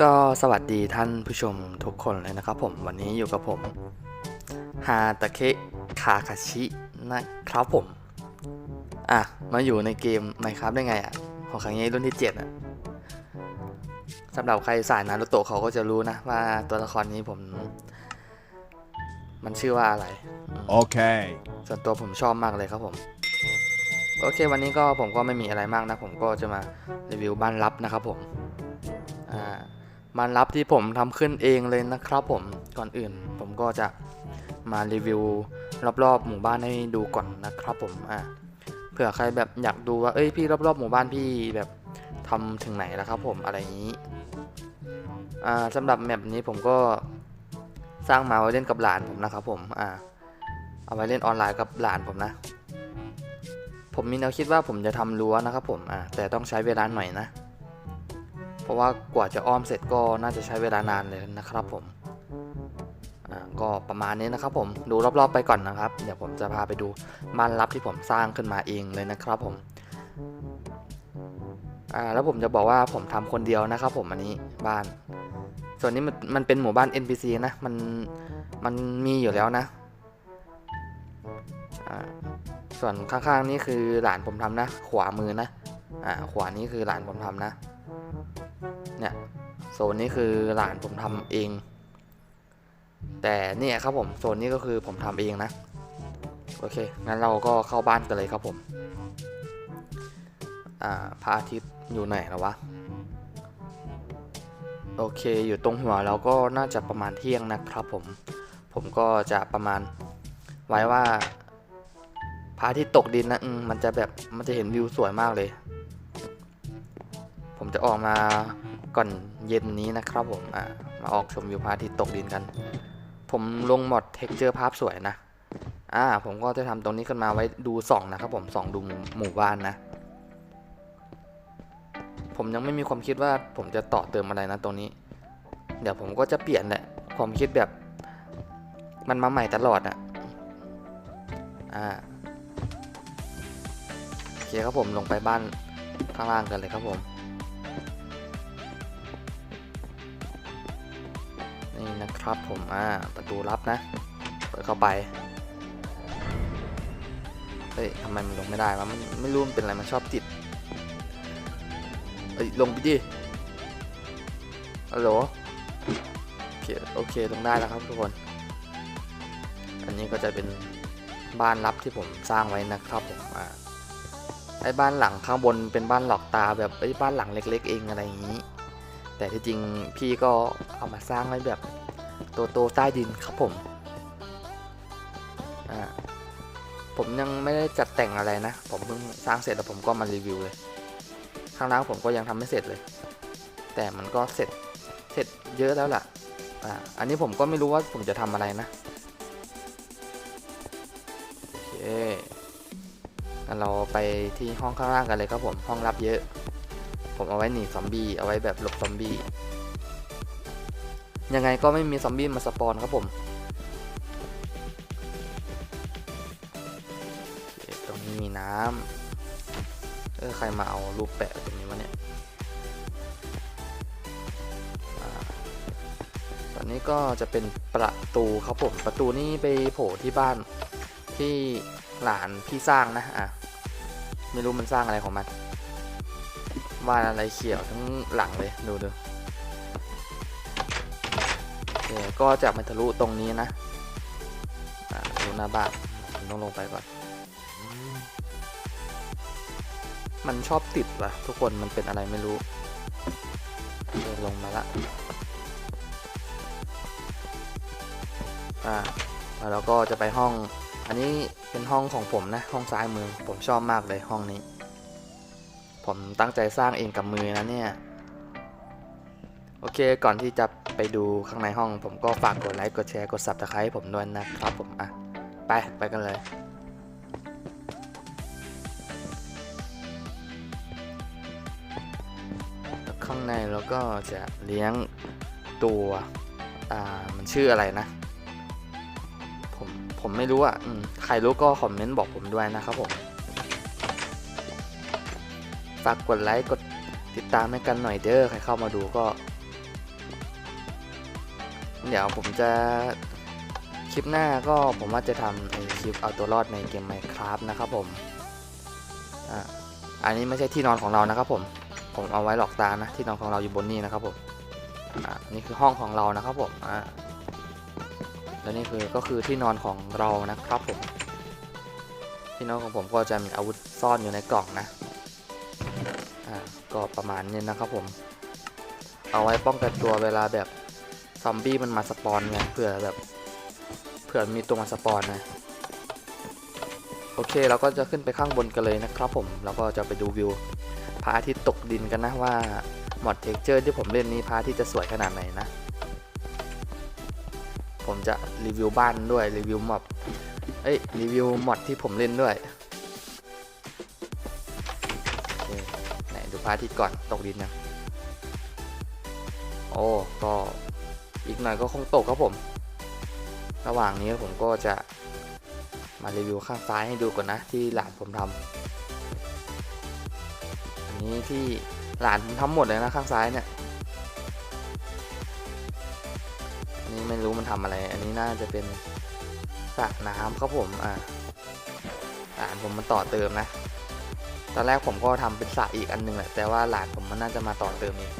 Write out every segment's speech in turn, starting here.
ก็สวัสดีท่านผู้ชมทุกคนเลยนะครับผมวันนี้อยู่กับผมฮาตะเคะคาคาชินะครับผม อะ มาอยู่ในเกมไมครับได้ไงอะ ของครั้งนี้รุ่นที่7อะสำหรับใครสายนารุโตะเขาก็จะรู้นะ ว่าตัวละครนี้ผม มันชื่อว่าอะไร Okay. ส่วนตัวผมชอบมากเลยครับผม โอเค วันนี้ก็ผมก็ไม่มีอะไรมากนะ ผมก็จะมารีวิวบ้านลับนะครับผม อ่า บ้านลับที่ผมทำขึ้นเองเลยนะครับผมก่อนอื่น ผมก็จะมารีวิวรอบๆ หมู่บ้านให้ดูก่อนนะครับผมอ่าเผื่อใครแบบอยากดูว่าเอ้ยพี่รอบๆหมู่บ้านพี่แบบทำถึงไหนแล้วครับผมอะไรอย่างนี้อ่าสำหรับแมปนี้ผมก็สร้างมาไว้เล่นกับหลานผมนะครับผมอ่าเอาไว้เล่นออนไลน์กับหลานผมนะ ผมมีแนวคิดว่าผมจะทำรั้วนะครับผมอ่าแต่ต้องใช้เวลาหน่อยนะ เพราะว่ากว่าจะอ้อมเสร็จก็น่าจะใช้เวลานานเลยนะครับผมอ่าก็ประมาณนี้นะครับผมดูรอบๆไปก่อนนะครับ เดี๋ยวผมจะพาไปดูบ้านลับที่ผมสร้างขึ้นมาเองเลยนะครับผมอ่าแล้วผมจะบอกว่าผมทำคนเดียวนะครับผมอันนี้บ้าน ส่วนนี้มันมันเป็นหมู่บ้าน NPC นะมันมันมีอยู่แล้วนะอ่าส่วนข้างๆนี่คือหลานผมทำนะ ขวามือนะอ่าขวานี้คือหลานผมทำนะ เนี่ยโซนนี้คือหลานผมทำเอง แต่เนี่ยครับผมโซนนี้ก็คือผมทำเองนะโอเคงั้นเราก็เข้าบ้านกันเลยครับผมอ่าพระอาทิตย์อยู่ไหนแล้ววะโอเคอยู่ตรงหัวเราก็น่าจะประมาณเที่ยงนะครับผมผมก็จะประมาณไว้ว่าพระอาทิตย์ตกดินนะมมันจะแบบมันจะเห็นวิวสวยมากเลย ผมจะออกมา ก่อนเย็นนี้นะครับผมอ่ามาออกชมวิวพระอาทิตย์ตกดินกัน ผมลงหมดเท็กเจอร์ภาพสวยนะอ่าผมก็จะทำตรงนี้ขึ้นมาไว้ดูส่องนะครับผมส่องดูหมู่บ้านนะ ผมยังไม่มีความคิดว่าผมจะต่อเติมอะไรนะตรงนี้ เดี๋ยวผมก็จะเปลี่ยนแหละความคิดแบบ มันมาใหม่ตลอดอะอ่าโอเคครับผมลงไปบ้านข้างล่างกันเลยครับผม ครับผมอ่าประตูลับนะ เปิดเข้าไป เฮ้ยทำไมมันลงไม่ได้วะมันไม่รู้มันเป็นอะไรมันชอบติดเอ้ยลงไปดิฮัลโหลโอเคโอเคลงได้แล้วครับทุกคน อันนี้ก็จะเป็นบ้านลับที่ผมสร้างไว้นะครับผมอ่าไอ้บ้านหลังข้างบนเป็นบ้านหลอกตาแบบไอ้บ้านหลังเล็ก ๆ เองอะไรอย่างนี้ แต่ที่จริงพี่ก็เอามาสร้างไว้แบบ โตโตใต้ดินครับผม อ่า ผมยังไม่ได้จัดแต่งอะไรนะ ผมเพิ่งสร้างเสร็จแล้วผมก็มารีวิวเลย ข้างล่างผมก็ยังทำไม่เสร็จเลย แต่มันก็เสร็จ เสร็จเยอะแล้วล่ะ อ่า อันนี้ผมก็ไม่รู้ว่าผมจะทำอะไรนะ โอเคงั้นเราไปที่ห้องข้างล่างกันเลยครับผม ห้องรับเยอะ ผมเอาไว้หนีซอมบี้ เอาไว้แบบหลบซอมบี้ ยังไงก็ไม่มีซอมบี้มาสปอนครับผมตรงนี้มีน้ำเออใครมาเอารูปแปะตรงนี้วะเนี่ยตอนนี้ก็จะเป็นประตูครับผมประตูนี้ไปโผล่ที่บ้านที่หลานพี่สร้างนะอะไม่รู้มันสร้างอะไรของมันบ้านอะไรเขียวทั้งหลังเลยดูดู ก็จะมาทะลุตรงนี้นะอ่าทะลุหน้าบ้านผมต้องลงไปก่อน มันชอบติดว่ะ ทุกคนมันเป็นอะไรไม่รู้เดินลงมาละอ่าแล้วก็จะไปห้อง อันนี้เป็นห้องของผมนะ ห้องซ้ายมือ ผมชอบมากเลยห้องนี้ ผมตั้งใจสร้างเองกับมือนะเนี่ย โอเค ก่อนที่จะ ไปดูข้างในห้อง ผมก็ฝากกดไลค์กดแชร์กด subscribe ให้ผมด้วยนะครับผมอะไปไปกันเลยข้างในเราก็จะเลี้ยงตัวอ่ามันชื่ออะไรนะ ผมผมไม่รู้อะอืมใครรู้ก็คอมเมนต์บอกผมด้วยนะครับผมฝากกดไลค์กดติดตามให้กันหน่อยเด้อใครเข้ามาดูก็ เดี๋ยวผมจะคลิปหน้าก็ผมว่าจะทำคลิปเอาตัวรอดในเกม Minecraft นะครับผมอะอันนี้ไม่ใช่ที่นอนของเรานะครับผม ผมเอาไว้หลอกตานะที่นอนของเราอยู่บนนี่นะครับผมอะนี่คือห้องของเรานะครับผมอะแล้วนี่คือก็คือที่นอนของเรานะครับผม ที่นอนของผมก็จะมีอาวุธซ่อนอยู่ในกล่องนะอะก็ประมาณนี้นะครับผม เอาไว้ป้องกันตัวเวลาแบบ ซอมบี้มันมาสปอนไงเผื่อแบบเผื่อมีตัวมาสปอนนะโอเคเราก็จะขึ้นไปข้างบนกันเลยนะครับผมแล้วก็จะไปดูวิวพระอาทิตย์ตกดินกันนะว่าหมดเท็กเจอร์ที่ผมเล่นนี้พระอาทิตย์จะสวยขนาดไหนนะ ผมจะรีวิวบ้านด้วยรีวิวมอดเอ้ยรีวิวมอดที่ผมเล่นด้วยไหนดูพระอาทิตย์ก่อนตกดินยังโอ้ก็ อีกหน่อยก็คงตกครับผม ระหว่างนี้ผมก็จะมารีวิวข้างซ้ายให้ดูก่อนนะ ที่หลานผมทำอันนี้ที่หลานผมทำหมดเลยนะข้างซ้ายเนี่ยอันนี้ไม่รู้มันทำอะไร อันนี้น่าจะเป็นสระน้ำครับผมอ่าหลานผมมันต่อเติมนะตอนแรกผมก็ทำเป็นสระอีกอันหนึงแหละแต่ว่าหลานผมมันน่าจะมาต่อเติมเอง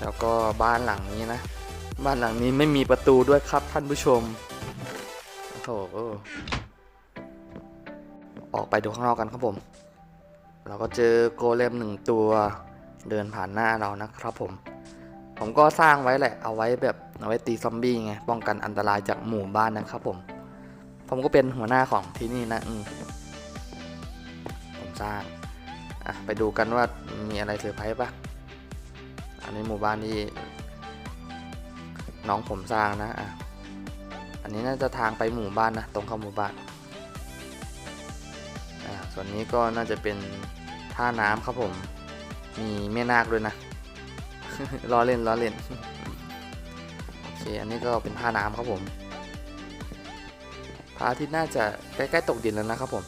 แล้วก็บ้านหลังนี้นะ บ้านหลังนี้ไม่มีประตูด้วยครับท่านผู้ชมโอ้โหออกไปดูข้างนอกกันครับผม เราก็เจอโกเลมหนึ่งตัวเดินผ่านหน้าเรานะครับผม ผมก็สร้างไว้แหละ เอาไว้แบบเอาไว้ตีซอมบี้ไง ป้องกันอันตรายจากหมู่บ้านนะครับผม ผมก็เป็นหัวหน้าของที่นี่นะอืมผมสร้าง อะ ไปดูกันว่ามีอะไรเซอร์ไพรส์ปะ อันนี้หมู่บ้านที่น้องผมสร้างนะอะอันนี้น่าจะทางไปหมู่บ้านนะตรงเข้าหมู่บ้านอ่าส่วนนี้ก็น่าจะเป็นท่าน้ำครับผม มีแม่นาคด้วยนะล้อเล่นล้อเล่นโอเคอันนี้ก็เป็นท่าน้ำครับผมพระอาทิตย์น่าจะใกล้ๆตกดินแล้วนะครับผม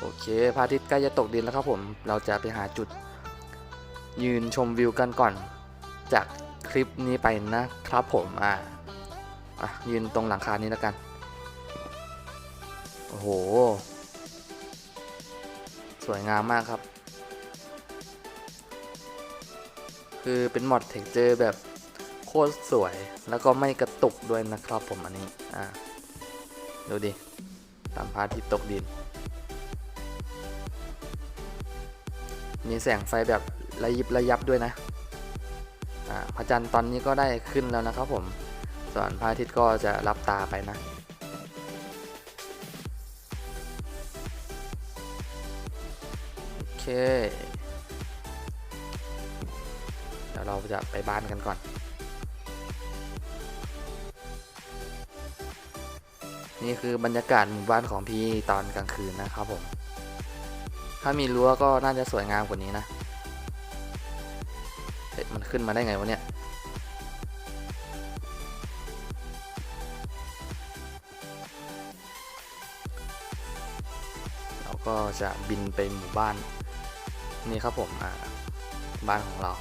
โอเคพระอาทิตย์ใกล้จะตกดินแล้วครับผม เราจะไปหาจุด ยืนชมวิวกันก่อน จากคลิปนี้ไปนะครับผมอะอะยืนตรงหลังคานี้แล้วกัน โอ้โห สวยงามมากครับ คือเป็นมอดเท็กเจอร์แบบโคตรสวยแล้วก็ไม่กระตุกด้วยนะครับผมอันนี้ อะดูดิ ตามพาทิตย์ตกดิน มีแสงไฟแบบ ระยิบระยับด้วยนะพระจันทร์ตอนนี้ก็ได้ขึ้นแล้วนะครับผม ส่วนพระอาทิตย์ก็จะรับตาไปนะ โอเค เดี๋ยวเราจะไปบ้านกันก่อนนี่คือบรรยากาศหมู่บ้านของพี่ตอนกลางคืนนะครับผม ถ้ามีรั้วก็น่าจะสวยงามกว่านี้นะ มันขึ้นมาได้ไงวะเนี่ย เราก็จะบินไปหมู่บ้าน นี่ครับผมอ่าบ้านของเรา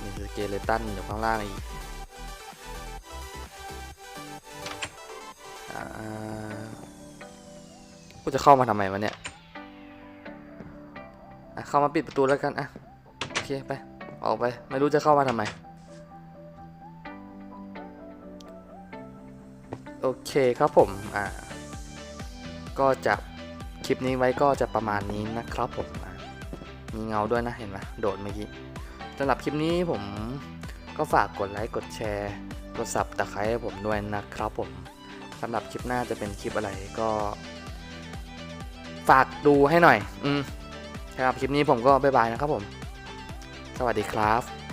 มีสเกเลตันอยู่ข้างล่างอีกอ่ากูจะเข้ามาทำไมวะเนี่ยเข้ามาปิดประตูแล้วกัน อะ เคไป ออกไป ไม่รู้จะเข้ามาทำไม โอเคครับผม อ่า ก็จะคลิปนี้ไว้ก็จะประมาณนี้นะครับผม มีเงาด้วยนะเห็นไหมโดดเมื่อกี้สำหรับคลิปนี้ผมก็ฝากกดไลค์ กดแชร์ กดซับตะไคร้ให้ผมด้วยนะครับผมสำหรับคลิปหน้าจะเป็นคลิปอะไรก็ ฝากดูให้หน่อย อืมสำหรับคลิปนี้ผมก็บ๊ายบายนะครับผม สวัสดีครับ